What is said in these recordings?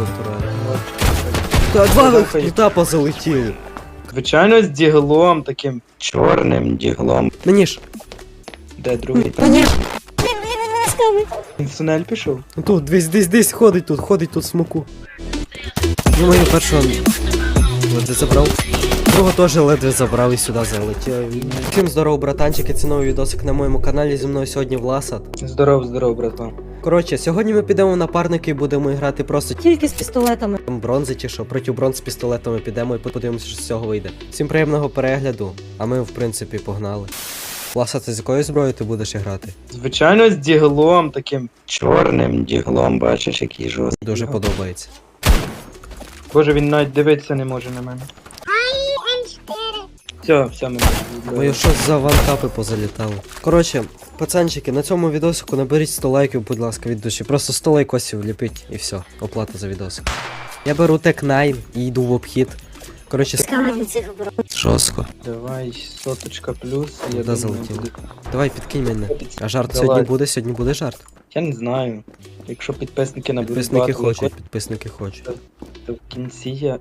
натурально. Та два етапа залетіли. Звичайно, з діглом таким чорним діглом. Мені ж. Де другий Та там? ні. Він в тунель пішов? Ну Тут, десь, десь, десь ходить тут, ходить тут смоку. Ну, мою першого ледве забрав. Другого теж ледве забрав і сюди залетів. Всім здорово, братанчики, це новий відосик на моєму каналі. Зі мною сьогодні Власад. Здоров, здоров, братва. Коротше, сьогодні ми підемо в напарники і будемо грати просто Тільки з пістолетами. бронзи чи що, проти бронз з пістолетами підемо і подивимося, що з цього вийде. Всім приємного перегляду, а ми, в принципі, погнали. Власад, ти з якою зброєю ти будеш грати? Звичайно, з діглом таким чорним діглом, бачиш, який жорсткий. Дуже подобається. Боже, він навіть дивитися не може на мене. Все, все, ми Ой, що за вантапи позалітали. Коротше, пацанчики, на цьому відосику наберіть 100 лайків, будь ласка, від душі. Просто 100 лайкосів ліпіть і все. Оплата за відосик. Я беру тек 9 і йду в обхід. Коротше, жорстко. Давай, соточка плюс, я Куди думаю, залетіло? буде. Давай підкинь мене. А жарт Давай. сьогодні буде, сьогодні буде жарт. Я не знаю. Якщо підписники наберуть Підписники багато хочуть, лайків, підписники хочуть. то в кінці я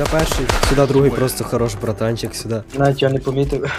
Та перший, сюди другий просто хорош братанчик сюди. навіть я не помітив.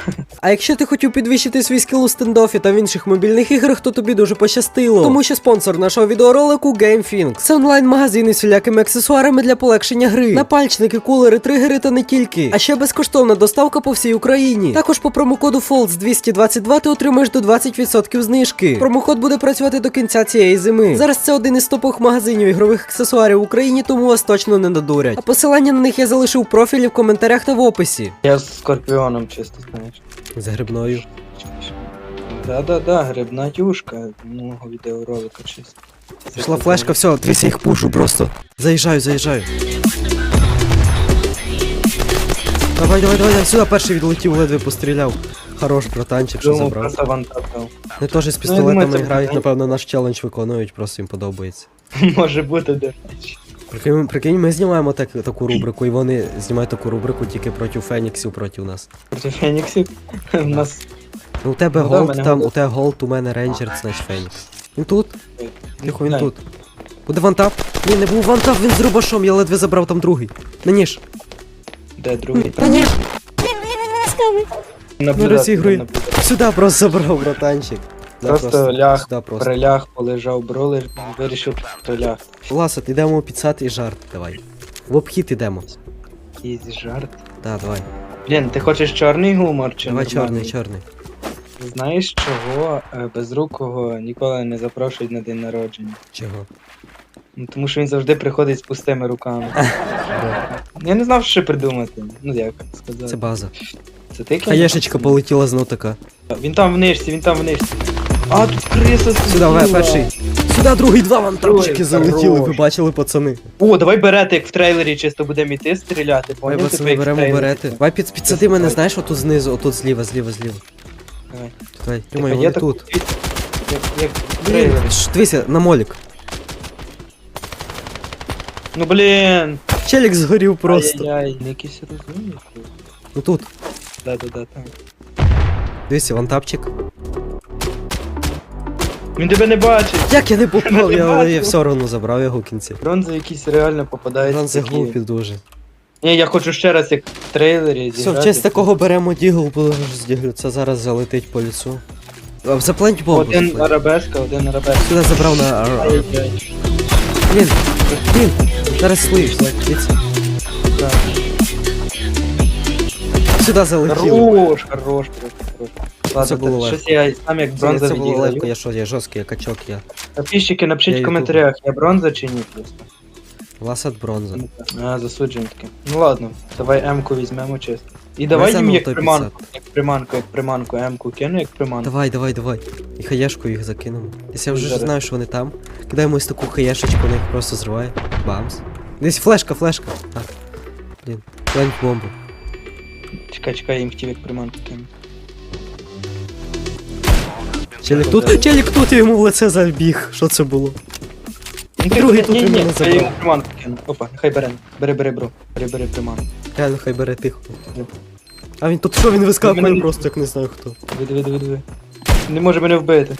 А якщо ти хотів підвищити свій скіл у стендофі та в інших мобільних іграх, то тобі дуже пощастило. Тому що спонсор нашого відеоролику GameFinks. Це онлайн-магазин із всілякими аксесуарами для полегшення гри. Напальчники, кулери, тригери та не тільки. А ще безкоштовна доставка по всій Україні. Також по промокоду FOLDS 222 ти отримаєш до 20% знижки. Промокод буде працювати до кінця цієї зими. Зараз це один із топових магазинів ігрових аксесуарів в Україні, тому вас точно не надурять. А посилання на них я залишив профілі в коментарях та в описі. Я з скорпіоном чисто, знаєш. З грибною. Да-да-да, грибна юшка мого відеоролика чисто. Пішла флешка, все, дивись, я їх пушу просто. Заїжджаю, заїжджаю. Давай, давай, давай, давай, сюди перший відлетів, ледве постріляв. Хорош, братанчик, що Думав, забрав. просто вантап дав. Не теж з Ну, я пістолетами це грають, буде. напевно, наш челендж виконують, просто їм подобається. Може бути, до речі. Прикинь, прикинь, ми знімаємо так, таку рубрику, і вони знімають таку рубрику тільки проти Феніксів, проти нас. Проти Феніксів. У нас Ну у тебе Ну, да, голд мене там, у тебе голд, у мене рейнджер, значить Фенікс. Він тут? Тихо, він тут. Буде вантап? Ні, не був вантап, він з рубашом, я ледве забрав там другий. На ніж. Де другий? Та ні, Наблюдати, розігрує. наблюдати. Сюди просто забрав, братанчик. Да, Просто ляг, Сюди просто. Приляг, полежав, бролер, вирішив приляг. Ласот, ідемо підсад і жарт, давай. В обхід ідемо. Якийсь жарт. Да, давай. Блін, ти хочеш чорний гумор чи Давай чорний, чорний. Знаєш, чого е, безрукого ніколи не запрошують на день народження? Чого? Ну, тому що він завжди приходить з пустими руками. Я не знав, що придумати. Ну як сказати. Це база. Це ти Хаєшечка полетіла знов така. Він там в нишці, він там в нишці. А, тут криса Сюди, ве, перший. Сюди другий два Другий, залетіли, ви хорош. бачили, пацани. О, давай берете, як в трейлері чисто будемо йти стріляти. Давай, Поняв? пацани, Типу, як в беремо трейлері. берети. Давай під, підсади мене, знаєш, отут знизу, отут зліва, зліва, зліва. Давай. Давай, Типу, є вони так- тут. Як, як в Блін, трейлері. ш- дивися, на молік. Ну блін. Челік згорів просто. Ай-яй-яй. Не якийсь розумний. Ну тут. Да-да-да, там. Дивися, вантапчик. Він тебе не бачить. Як я не попав, я, але я все одно забрав його в кінці. Бронза якийсь реально попадається. Він такі- глупі дуже. Ні, я хочу ще раз як в трейлері Все, в честь такого беремо дігл, бо з діглю. Це зараз залетить по лісу. Запленть бомбу. Один арабеска, один арабеска. Сюди забрав на. Блін, блін, зараз слив. Сюди залетів. Хорош, хорош, хорош, хорош. Ладно, Це було так, легко. щось я сам як Це, бронза це було легко, я що, я жорсткий, я качок, я. Підписчики, Я в коментарях, я бронза чи ні просто. Ласад бронза. А, засуджуємо таке. Ну ладно, давай М-ку візьмемо чисто. І давай їм як приманку, як приманку, як приманку, М-ку кину як приманку. Давай, давай, давай. І хаєшку їх закинемо. Якщо я вже Зараз. знаю, що вони там. Кидаємо ось таку хаєшечку, вона їх просто зриває. Бамс. Десь флешка, флешка. Так. Блін. Плень бомбу. Чекай, чекай, я їм хотів як приманку кину. Челік тут, челік тут, я йому в лице забіг. Що це було? Другий тут він мене забрав. йому приманку кину. Опа, нехай бере. Бери, бери, бро. Бери, бери приманку. Реально, хай бере тихо. А він тут що, він Мене вискакує не- просто, як не знаю хто. Диви, диви, диви, диви. Не може мене вбити.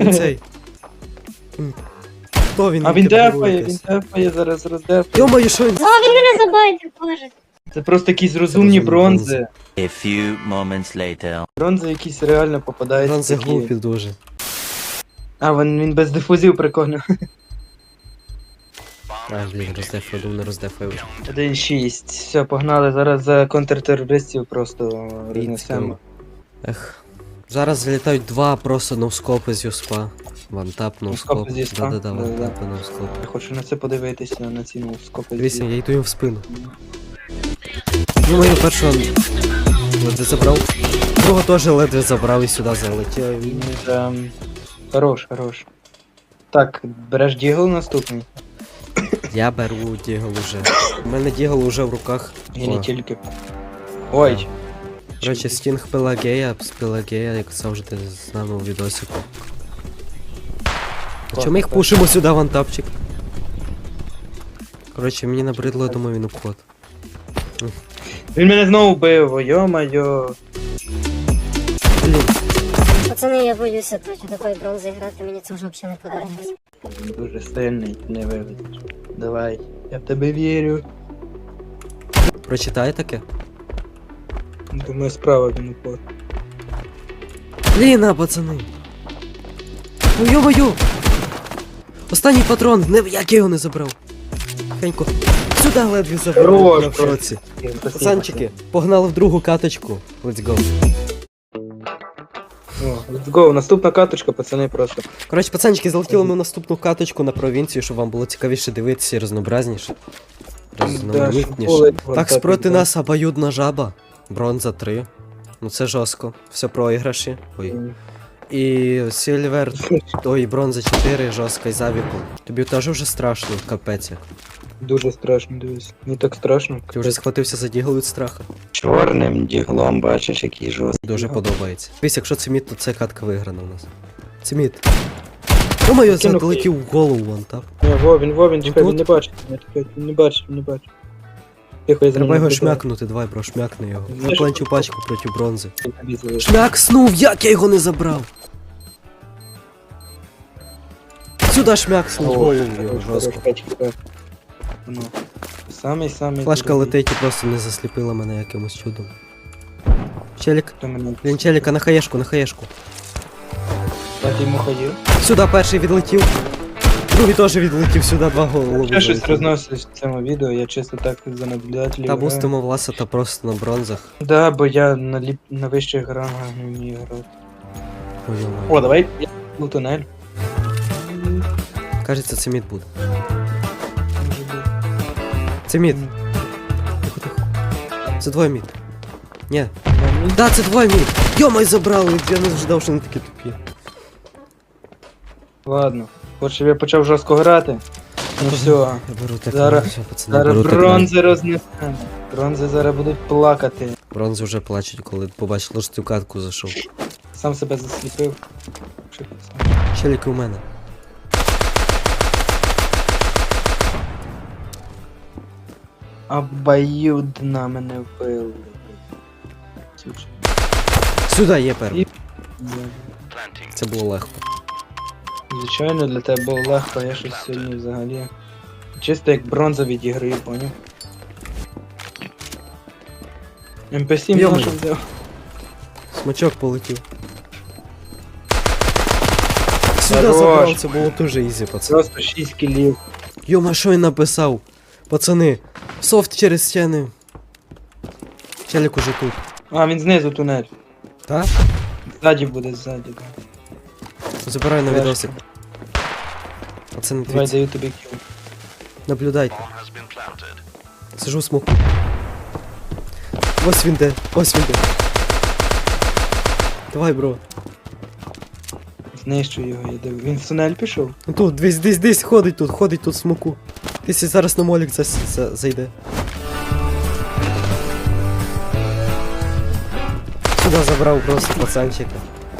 Він цей. М. Хто він? А він дефає, він дефає, зараз роздефає. Йо-моє, що він? О, він мене забойте, боже. Це просто якісь розумні бронзи. A few moments later. Бронзи якісь реально попадаються. Бронзи такі. глупі дуже. А, він, він без дифузів прикольно. А, блін, роздефаю, думаю, не роздефаю. 1-6. Все, погнали. Зараз за контртерористів просто рознесемо. Ех. Зараз залітають два просто ноускопи з Юспа. Вантап, ноускоп. Ноускопи з Юспа? Да-да-да, Да-да-да. вантапи, ноускоп. Я хочу на це подивитися, на ці скопи. Дивіться, я йду їм в спину. Ну, мою першу ледве забрав. Другого теж ледве забрав і сюди залетів. Він ем, Хорош, хорош. Так, береш дігл наступний. Я беру дігл уже. У мене дігл уже в руках. І О. не тільки. Ой. Короче, стінг Пелагея, з Пелагея, як завжди з нами у відосику. А чому ми їх пушимо сюди, вантапчик? Короче, мені набридло, я думаю, він обход. Він мене знову бив, йо-майо. Пацани, я боюся проти такої бронзи грати, мені це вже взагалі не подобається. Дуже сильний, не виведеш. Давай, я в тебе вірю. прочитай таке. Думаю, справа він упор. Блін, а, пацани. Ну йо-моё! Останній патрон, не, як я його не забрав. Хенько. Сюди ледве забрав. Хорош, Я в шоці. Спасибо. Пацанчики, погнали в другу каточку. Let's go. О, let's go. Наступна каточка, пацани, просто. Коротше, пацанчики, залетіли ми в наступну каточку на провінцію, щоб вам було цікавіше дивитися і разнообразніше. Різноманітніше. Так, спроти нас обоюдна жаба. Бронза 3. Ну це жорстко. Все проіграші. Ой. І Сільвер, ой, бронза 4, жорстка і завіком. Тобі теж вже страшно, капець як. Дуже страшно, дивись. Не так страшно. Ти вже схватився за дігл від страха. Чорним діглом бачиш, який жорсткий. Дуже подобається. Дивись, якщо це мід, то це катка виграна у нас. Це мід. Думаю, Кинув. залетів в голову вон так. Ні, Вовін, Вовін, чекай, він не бачить. мене, чекай, Він не бачить, він не бачить. Тихо, Треба його шмякнути, давай, бро, шмякни його. На що планчу ти? пачку проти бронзи. Шмякснув, як я його не забрав. Сюди шмякснув так. Ну, Самий самий. Флешка летить і просто не засліпила мене якимось чудом. Челік. Блін, челіка на хаєшку, на хаєшку. Йому ходив. Сюди перший відлетів. Другий теж відлетів сюди, два голови. Ще щось розносить в цьому відео, я чисто так за наблюдателів. Та бустимо власа та просто на бронзах. Да, бо я на, ліп... на вищих грангах не вмію грати. Ой, О, давай я в тунель. Кажеться, це мід буде. Це мід. Тихо, тихо. Це двоє мід. Ні. Ну, Да, це двоє мід. Йомай забрали, я не ждав, що вони такі тупі. Ладно. Щоб я почав жорстко грати. Ну все. Я беру так. Зараз- все, пацани, Зараз беру бронзи рознесемо. Бронзи зараз будуть плакати. Бронзи вже плачуть, коли побачили, що ти в катку зайшов. Сам себе засліпив. Челіки у мене. Обоюдно мене вбили. Сюди є перший. Це було легко. Звичайно, для тебе було легко, я щось сьогодні взагалі. Чисто як бронза від ігри, поняв? МП7 Йо-моє. нашу взяв. Смачок полетів. Сюди забрав, це було дуже ізі, пацан. Просто 6 кілів. Йома, що він написав? Пацани, софт через стіни. Челік уже тут. А, він знизу тунель. Так? Ззаді буде, ззаді. Да. Забираю на відосик. Пацани, Давай дивіться, даю тобі кіл. наблюдайте. Сижу в смоку. Ось він де, ось він де. Давай, бро. Знищу його, я дивлю. Він в тунель пішов? Ну Тут, десь, десь, десь ходить тут, ходить тут в смоку. Десь зараз на молік зас, за, зайде. Сюди забрав просто пацанчика.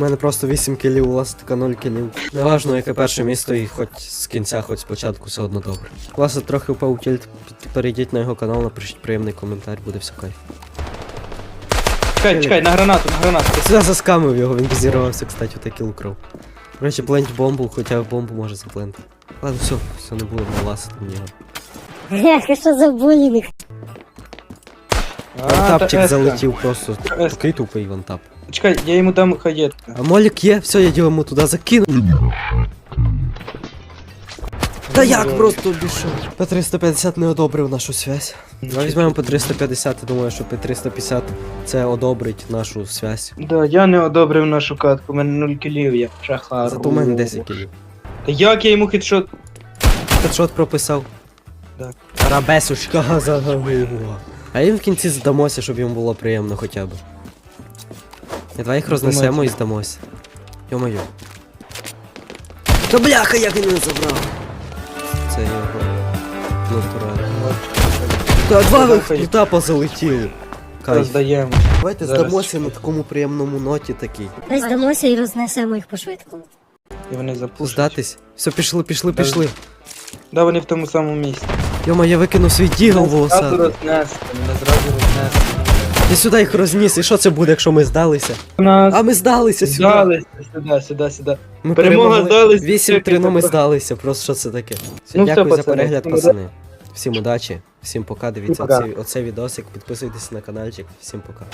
У мене просто 8 кілів, у вас така 0 кілів. Неважно, яке перше місто, і хоч з кінця, хоч спочатку, все одно добре. Власне, трохи впав тільт, перейдіть на його канал, напишіть приємний коментар, буде все кайф. Чекай, чекай, на гранату, на гранату. Я сюди заскамив його, він базірувався, кстати, отакий лукров. Короче, плент бомбу, хоча бомбу може заплентити. Ладно, все, все не буде наласити в нього. Бляха, що за булінг? Вантапчик залетів просто. Такий тупий вантап. Чекай, я йому дам хаєтку. А молік є, все, я йому туди закину. Та як просто обійшов? П350 не одобрив нашу связь. Давай візьмемо по 350, я думаю, що П350 це одобрить нашу связь. Да, я не одобрив нашу катку, у мене 0 кілів є. Шахар. Зато у мене 10 кілів. Та як я йому хедшот? Хедшот прописав. Так. Рабесушка загавила. А їм в кінці здамося, щоб йому було приємно хоча б. І давай їх рознесемо і здамося. Йо-моє. Та бляха, як він не забрав. Це його. Натурально. Та два Давай. етапа залетіли. Кайф. Роздаємо. Давайте Зараз здамося чекай. на такому приємному ноті такій. Ми здамося і рознесемо їх по швидкому. І вони запушать. Здатись. Все, пішли, пішли, пішли. Да, вони в тому самому місці. Йома, я викинув свій дігл в Мене зразу рознесли, мене зразу рознесли. Я сюди їх розніс, і що це буде, якщо ми здалися? Нас А ми здалися сюди. здалися сюди, сюди, сюди. Ми Перемога здалися, 8-3, ну ми тільки здалися, просто що це таке. Все, Ну все, дякую за пацани, перегляд, всім пацани. Всім удачі, всім пока, дивіться Всім пока. оцей, оцей відосик, підписуйтесь на каналчик, всім пока.